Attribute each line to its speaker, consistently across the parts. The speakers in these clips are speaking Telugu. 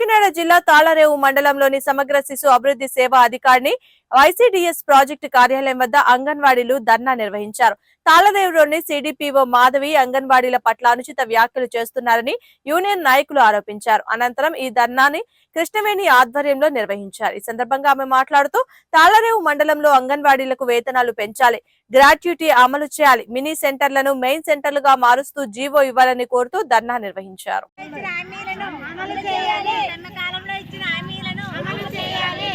Speaker 1: కాకినాడ జిల్లా తాళరేవు మండలంలోని సమగ్ర శిశు అభివృద్ధి సేవా అధికారిని వైసీడీఎస్ ప్రాజెక్టు కార్యాలయం వద్ద అంగన్వాడీలు ధర్నా నిర్వహించారు. తాళరేవులోని సిడిపిఓ మాధవి అంగన్వాడీల పట్ల అనుచిత వ్యాఖ్యలు చేస్తున్నారని యూనియన్ నాయకులు ఆరోపించారు. అనంతరం ఈ ధర్నాని కృష్ణవేణి ఆధ్వర్యంలో నిర్వహించారు. ఈ సందర్భంగా ఆమె మాట్లాడుతూ తాళరేవు మండలంలో అంగన్వాడీలకు వేతనాలు పెంచాలి గ్రాట్యుటీ అమలు చేయాలి మినీ సెంటర్లను మెయిన్ సెంటర్లుగా మారుస్తూ జీవో ఇవ్వాలని కోరుతూ ధర్నా నిర్వహించారు.
Speaker 2: అమలు చేయాలి కాలంలో ఇచ్చిన హామీలను అమలు చేయాలి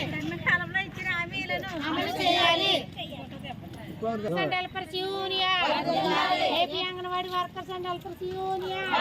Speaker 2: కాలంలో ఇచ్చిన హామీలను అమలు చేయాలి
Speaker 3: and helpers union AP anganwadi workers and helpers union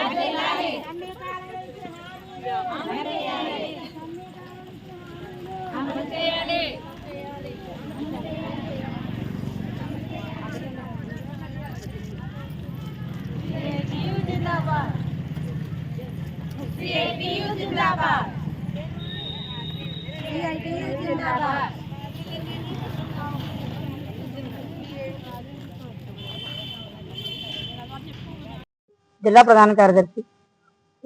Speaker 4: జిల్లా ప్రధాన కార్యదర్శి.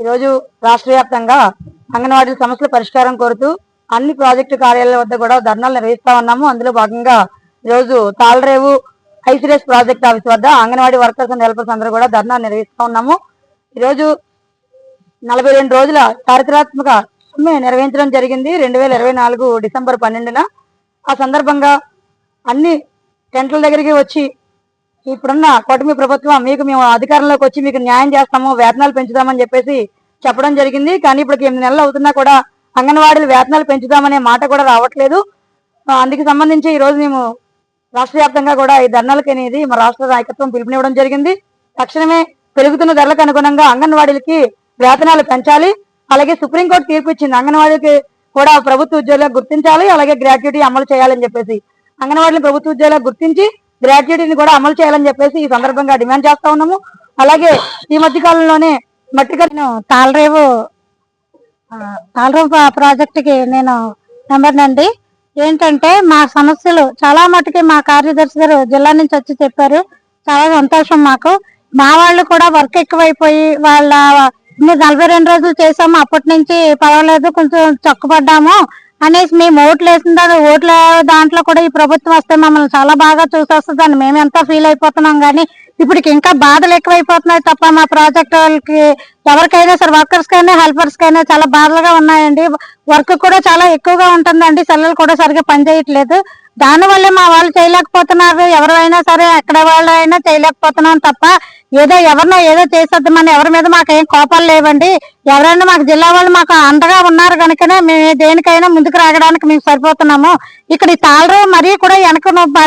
Speaker 4: ఈరోజు రాష్ట్ర వ్యాప్తంగా అంగన్వాడీల సమస్యల పరిష్కారం కోరుతూ అన్ని ప్రాజెక్టు కార్యాలయాల వద్ద కూడా ధర్నాలు నిర్వహిస్తా ఉన్నాము. అందులో భాగంగా ఈరోజు తాళరేవు ఐసిడిఎస్ ప్రాజెక్ట్ ఆఫీస్ వద్ద అంగన్వాడీ వర్కర్స్ అండ్ హెల్పర్స్ అందరూ కూడా ధర్నా నిర్వహిస్తా ఉన్నాము. ఈరోజు నలభై రెండు రోజుల చారిత్రాత్మక సమ్మె నిర్వహించడం జరిగింది. రెండు వేల ఇరవై నాలుగు డిసెంబర్ పన్నెండున. ఆ సందర్భంగా అన్ని టెంట్ల దగ్గరికి వచ్చి ఇప్పుడున్న కూటమి ప్రభుత్వం మీకు మేము అధికారంలోకి వచ్చి మీకు న్యాయం చేస్తాము వేతనాలు పెంచుదామని చెప్పేసి చెప్పడం జరిగింది. కానీ ఇప్పుడు ఎనిమిది నెలలు అవుతున్నా కూడా అంగన్వాడీలు వేతనాలు పెంచుదామనే మాట కూడా రావట్లేదు. అందుకు సంబంధించి ఈ రోజు మేము రాష్ట్ర వ్యాప్తంగా కూడా ఈ ధర్నాలకు అనేది మా రాష్ట్ర నాయకత్వం పిలుపునివ్వడం జరిగింది. తక్షణమే పెరుగుతున్న ధరలకు అనుగుణంగా అంగన్వాడీలకి వేతనాలు పెంచాలి. అలాగే సుప్రీంకోర్టు తీర్పు ఇచ్చింది. అంగన్వాడీకి కూడా ప్రభుత్వ ఉద్యోగులకు గుర్తించాలి. అలాగే గ్రాట్యుటీ అమలు చేయాలని చెప్పేసి అంగన్వాడీని ప్రభుత్వ ఉద్యోగులకు గుర్తించి గ్రాట్యుటీని కూడా అమలు చేయాలని చెప్పేసి ఈ సందర్భంగా డిమాండ్ చేస్తా ఉన్నాము. అలాగే ఈ మధ్య కాలంలోనే మట్టిక
Speaker 3: నేను తాళరేవు తాళరేవు ప్రాజెక్టుకి నేను మెంబర్ అండి ఏంటంటే మా సమస్యలు చాలా మటుకి మా కార్యదర్శి గారు జిల్లా నుంచి వచ్చి చెప్పారు. చాలా సంతోషం మాకు. మా వాళ్ళు కూడా వర్క్ ఎక్కువైపోయి వాళ్ళ నలభై రెండు రోజులు చేసాము అప్పటి నుంచి పర్వాలేదు కొంచెం చొక్కపడ్డాము అనేసి మేము ఓట్లు వేసిన తర్వాత ఓట్ల దాంట్లో కూడా ఈ ప్రభుత్వం వస్తే మమ్మల్ని చాలా బాగా చూసేస్తుందని మేము ఎంత ఫీల్ అయిపోతున్నాం కానీ ఇప్పటికి ఇంకా బాధలు ఎక్కువైపోతున్నాయి తప్ప మా ప్రాజెక్ట్ వాళ్ళకి ఎవరికైనా సరే వర్కర్స్ కైనా హెల్పర్స్ కైనా చాలా బాధలుగా ఉన్నాయండి. వర్క్ కూడా చాలా ఎక్కువగా ఉంటుందండి. సెల్లలు కూడా సరిగ్గా పనిచేయట్లేదు. దానివల్లే మా వాళ్ళు చేయలేకపోతున్నారు. ఎవరైనా సరే ఎక్కడ వాళ్ళు అయినా చేయలేకపోతున్నాం తప్ప ఏదో ఎవరినో ఏదో చేసేద్దామని ఎవరి మీద మాకు ఏం కోపాలు లేవండి. ఎవరైనా మాకు జిల్లా వాళ్ళు మాకు అండగా ఉన్నారు కనుకనే మేము దేనికైనా ముందుకు రాగడానికి మేము సరిపోతున్నాము. ఇక్కడ ఈ తాళరు మరీ కూడా వెనక